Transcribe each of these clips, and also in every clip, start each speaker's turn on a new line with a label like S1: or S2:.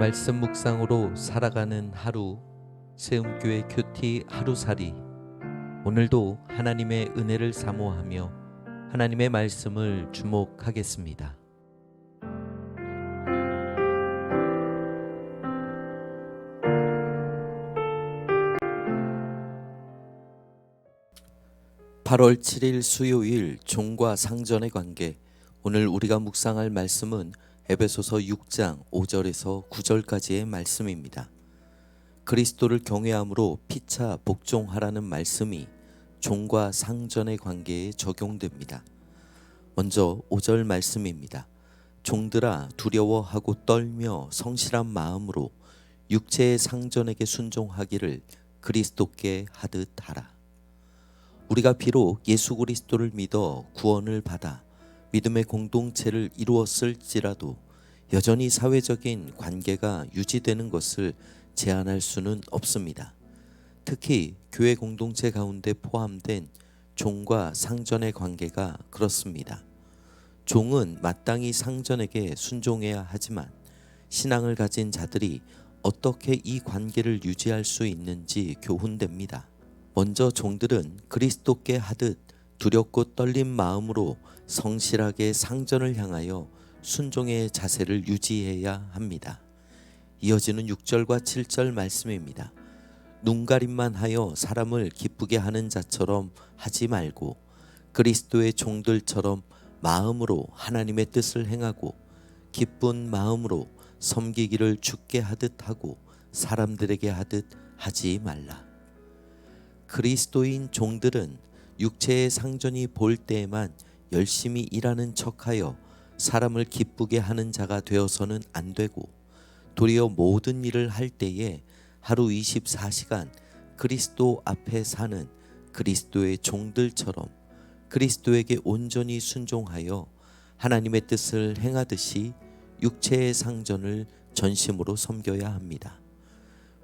S1: 말씀 묵상으로 살아가는 하루 세움교회 큐티 하루살이 오늘도 하나님의 은혜를 사모하며 하나님의 말씀을 주목하겠습니다. (8월 7일) 수요일 종과 상전의 관계 오늘 우리가 묵상할 말씀은 에베소서 6장 5절에서 9절까지의 말씀입니다. 그리스도를 경외함으로 피차 복종하라는 말씀이 종과 상전의 관계에 적용됩니다. 먼저 5절 말씀입니다. 종들아 두려워하고 떨며 성실한 마음으로 육체의 상전에게 순종하기를 그리스도께 하듯 하라. 우리가 비록 예수 그리스도를 믿어 구원을 받아 믿음의 공동체를 이루었을지라도 여전히 사회적인 관계가 유지되는 것을 제한할 수는 없습니다. 특히 교회 공동체 가운데 포함된 종과 상전의 관계가 그렇습니다. 종은 마땅히 상전에게 순종해야 하지만 신앙을 가진 자들이 어떻게 이 관계를 유지할 수 있는지 교훈됩니다. 먼저 종들은 그리스도께 하듯 두렵고 떨린 마음으로 성실하게 상전을 향하여 순종의 자세를 유지해야 합니다. 이어지는 6절과 7절 말씀입니다. 눈가림만 하여 사람을 기쁘게 하는 자처럼 하지 말고 그리스도의 종들처럼 마음으로 하나님의 뜻을 행하고 기쁜 마음으로 섬기기를 죽게 하듯 하고 사람들에게 하듯 하지 말라. 그리스도인 종들은 육체의 상전이 볼 때에만 열심히 일하는 척하여 사람을 기쁘게 하는 자가 되어서는 안 되고 도리어 모든 일을 할 때에 하루 24시간 그리스도 앞에 사는 그리스도의 종들처럼 그리스도에게 온전히 순종하여 하나님의 뜻을 행하듯이 육체의 상전을 전심으로 섬겨야 합니다.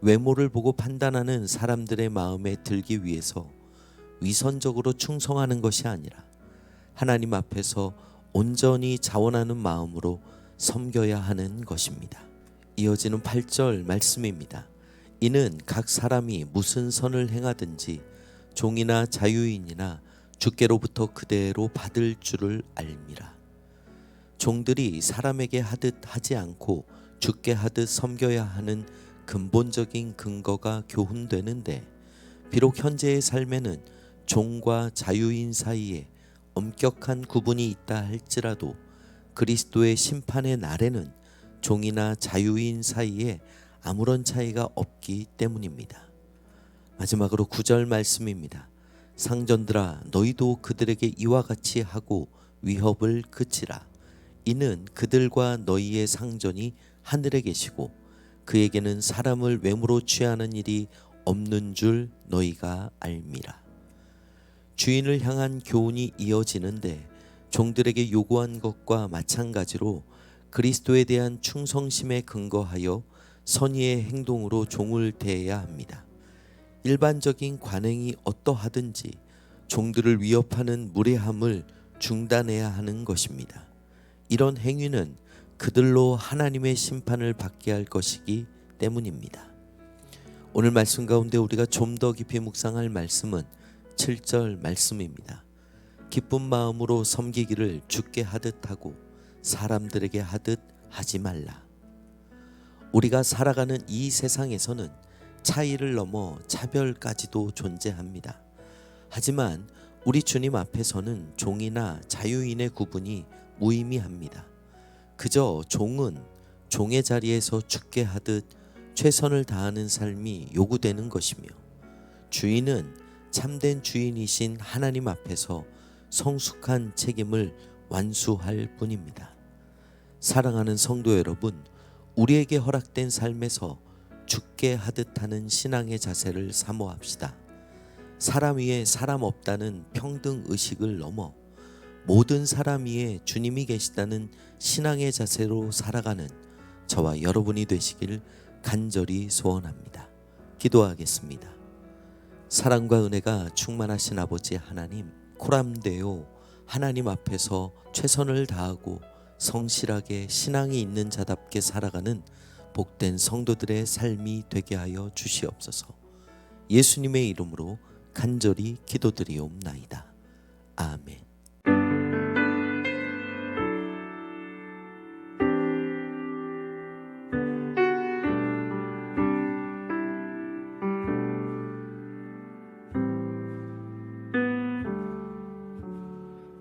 S1: 외모를 보고 판단하는 사람들의 마음에 들기 위해서 위선적으로 충성하는 것이 아니라 하나님 앞에서 온전히 자원하는 마음으로 섬겨야 하는 것입니다. 이어지는 8절 말씀입니다. 이는 각 사람이 무슨 선을 행하든지 종이나 자유인이나 주께로부터 그대로 받을 줄을 알미라. 종들이 사람에게 하듯 하지 않고 주께 하듯 섬겨야 하는 근본적인 근거가 교훈되는데 비록 현재의 삶에는 종과 자유인 사이에 엄격한 구분이 있다 할지라도 그리스도의 심판의 날에는 종이나 자유인 사이에 아무런 차이가 없기 때문입니다. 마지막으로 구절 말씀입니다. 상전들아 너희도 그들에게 이와 같이 하고 위협을 그치라. 이는 그들과 너희의 상전이 하늘에 계시고 그에게는 사람을 외모로 취하는 일이 없는 줄 너희가 알미라. 주인을 향한 교훈이 이어지는데 종들에게 요구한 것과 마찬가지로 그리스도에 대한 충성심에 근거하여 선의의 행동으로 종을 대해야 합니다. 일반적인 관행이 어떠하든지 종들을 위협하는 무례함을 중단해야 하는 것입니다. 이런 행위는 그들로 하나님의 심판을 받게 할 것이기 때문입니다. 오늘 말씀 가운데 우리가 좀 더 깊이 묵상할 말씀은 7절 말씀입니다. 기쁜 마음으로 섬기기를 주께 하듯 하고 사람들에게 하듯 하지 말라. 우리가 살아가는 이 세상에서는 차이를 넘어 차별까지도 존재합니다. 하지만 우리 주님 앞에서는 종이나 자유인의 구분이 무의미합니다. 그저 종은 종의 자리에서 죽게 하듯 최선을 다하는 삶이 요구되는 것이며 주인은 참된 주인이신 하나님 앞에서 성숙한 책임을 완수할 뿐입니다. 사랑하는 성도 여러분, 우리에게 허락된 삶에서 죽게 하듯 하는 신앙의 자세를 사모합시다. 사람 위에 사람 없다는 평등 의식을 넘어 모든 사람 위에 주님이 계시다는 신앙의 자세로 살아가는 저와 여러분이 되시길 간절히 소원합니다. 기도하겠습니다. 사랑과 은혜가 충만하신 아버지 하나님, 코람되어 하나님 앞에서 최선을 다하고 성실하게 신앙이 있는 자답게 살아가는 복된 성도들의 삶이 되게 하여 주시옵소서. 예수님의 이름으로 간절히 기도드리옵나이다. 아멘.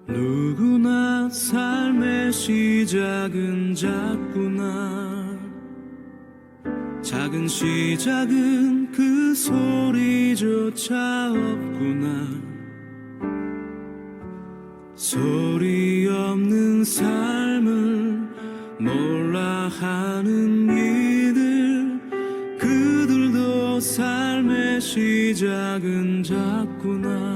S2: 누구나 삶의 시작은 작구나. 작은 시작은 그 소리조차 없구나. 소리 없는 삶을 몰라 하는 이들. 그들도 삶의 시작은 작구나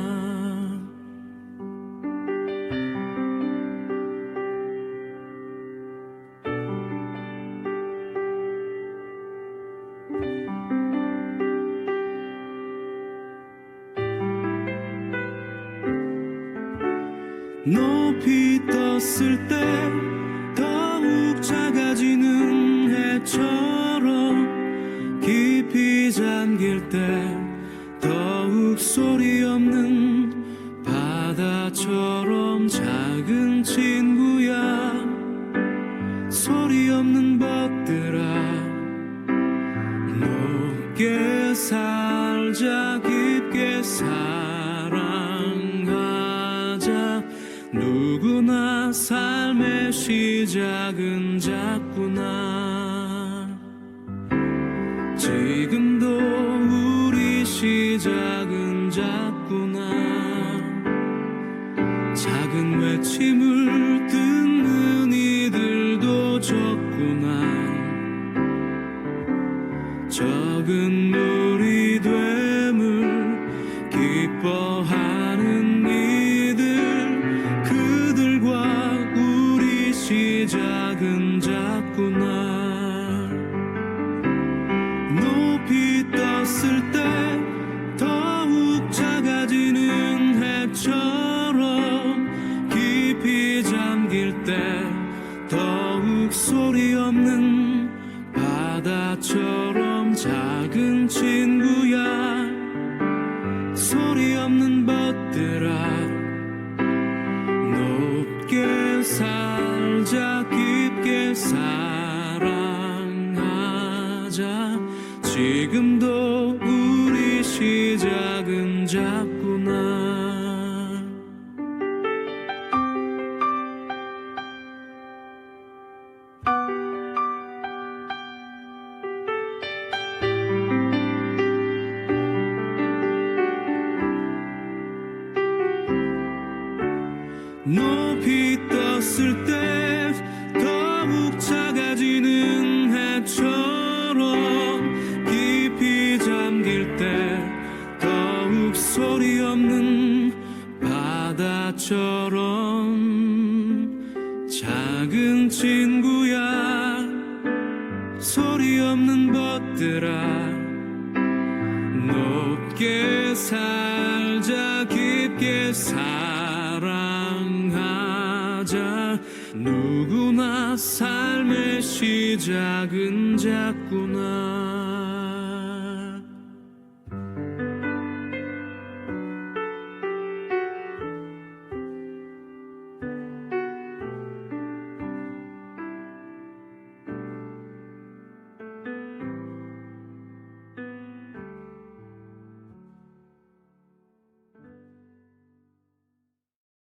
S2: 떴을 때 더욱 작아지는 해처럼 깊이 잠길 때 더욱 소리 없는 바다처럼 작은 친구야. 소리 없는 벗들아 높게 살자 깊게 사랑하자 삶의 시작은 작구나. 지금도 우리 시작은 작구나. 작은 외침을 잠길 때 더욱 소리 없는 바다처럼 작은 친구야. 소리 없는 벗들아 높게 살자 깊게 사랑하자. 지금 살자 깊게 사랑하자. 누구나 삶의 시작은 작구나